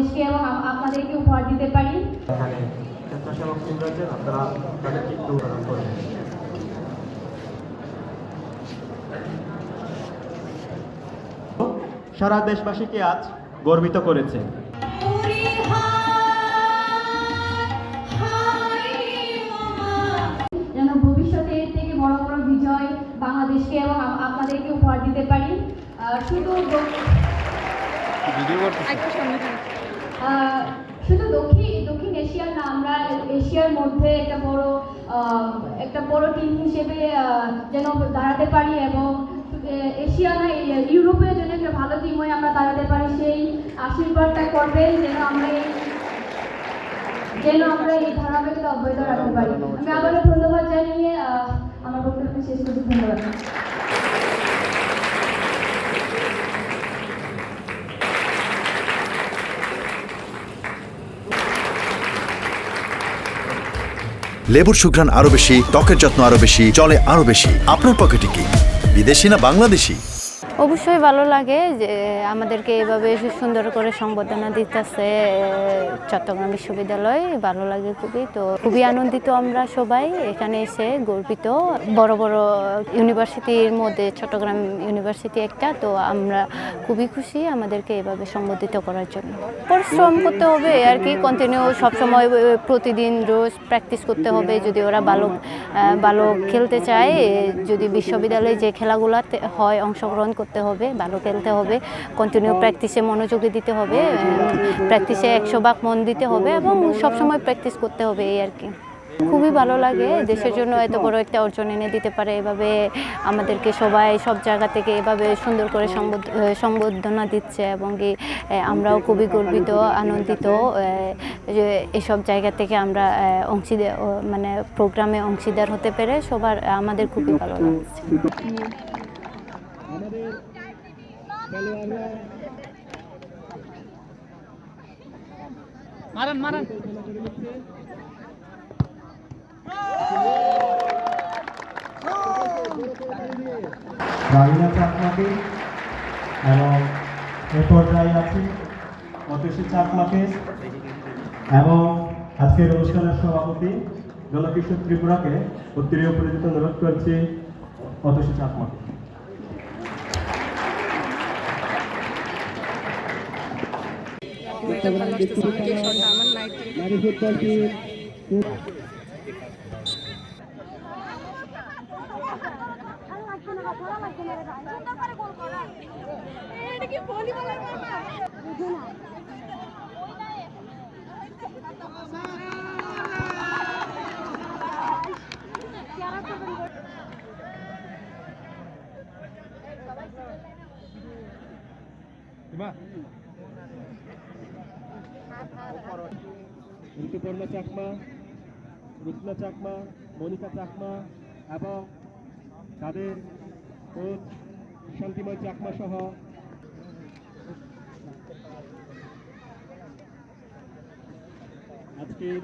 দেশকে এবং আপনাদেরকে উপহার দিতে পারি। সারা দেশবাসীকে আজ গর্বিত করেছে। যেন ভবিষ্যতে এর থেকে বড় বড় বিজয় বাংলাদেশকে এবং আপনাদেরকে উপহার দিতে পারি। শুধু শুধু দক্ষিণ দক্ষিণ এশিয়ার না, আমরা এশিয়ার মধ্যে একটা বড় একটা বড় টিম হিসেবে যেন দাঁড়াতে পারি এবং এশিয়া না ইউরোপের জন্য একটা ভালো টিম হয়ে আমরা দাঁড়াতে পারি, সেই আশীর্বাদটা করবেন যেন আমরা এই, যেন আমরা এই ধারাবাহিকতা অব্যাহত রাখতে পারি। আমি আবারও ধন্যবাদ জানিয়ে আমার বক্তব্য শেষ করছি। ধন্যবাদ। লেবুর সুঘ্রাণ আরও বেশি, ত্বকের যত্ন আরও বেশি চলে আরও বেশি। আপনার পকেটে কি? বিদেশি না বাংলাদেশি? অবশ্যই ভালো লাগে যে আমাদেরকে এভাবে সুন্দর করে সংবর্ধনা দিতেছে চট্টগ্রাম বিশ্ববিদ্যালয়। ভালো লাগে খুবই, তো খুবই আনন্দিত আমরা সবাই এখানে এসে গর্বিত। বড় বড় ইউনিভার্সিটির মধ্যে, চট্টগ্রাম ইউনিভার্সিটি একটা, তো আমরা খুবই খুশি আমাদেরকে এভাবে সম্বোধিত করার জন্য। পরিশ্রম করতে হবে আর কি কন্টিনিউ সবসময় প্রতিদিন রোজ প্র্যাকটিস করতে হবে। যদি ওরা ভালো ভালো খেলতে চায় যদি বিশ্ববিদ্যালয়ে যে খেলাগুলোতে হয় অংশগ্রহণ করতে হবে ভালো খেলতে হবে কন্টিনিউ প্র্যাকটিসে মনোযোগী দিতে হবে প্র্যাকটিসে একশো ভাগ মন দিতে হবে এবং সবসময় প্র্যাকটিস করতে হবে এই আর কি। খুবই ভালো লাগে, দেশের জন্য এত বড় একটা অর্জন এনে দিতে পারে, এভাবে আমাদেরকে সবাই সব জায়গা থেকে এভাবে সুন্দর করে সম্বোধনা দিচ্ছে এবং কি আমরাও খুবই গর্বিত, আনন্দিত যে এসব জায়গা থেকে আমরা অংশীদার মানে প্রোগ্রামে অংশীদার হতে পেরে সবার, আমাদের খুবই ভালো লাগছে। মারান মারান। রাহিনা চাকমাকে এবং এ পর্যায়ে আছি চাকমাকে এবং আজকের অনুষ্ঠানের সভাপতি জলকিশোর ত্রিপুরাকে উত্তরীয় পরিচিত অনুরোধ করছি অতসী চাকমাকে। অনেকটা ভালো আসতেছে আমার যে শটটা আমার night Terima kasih. Rituparna Chakma Rukna Chakma Monika Chakma এবং তাদের কোচ শান্তিময় চাকমা সহ আজকের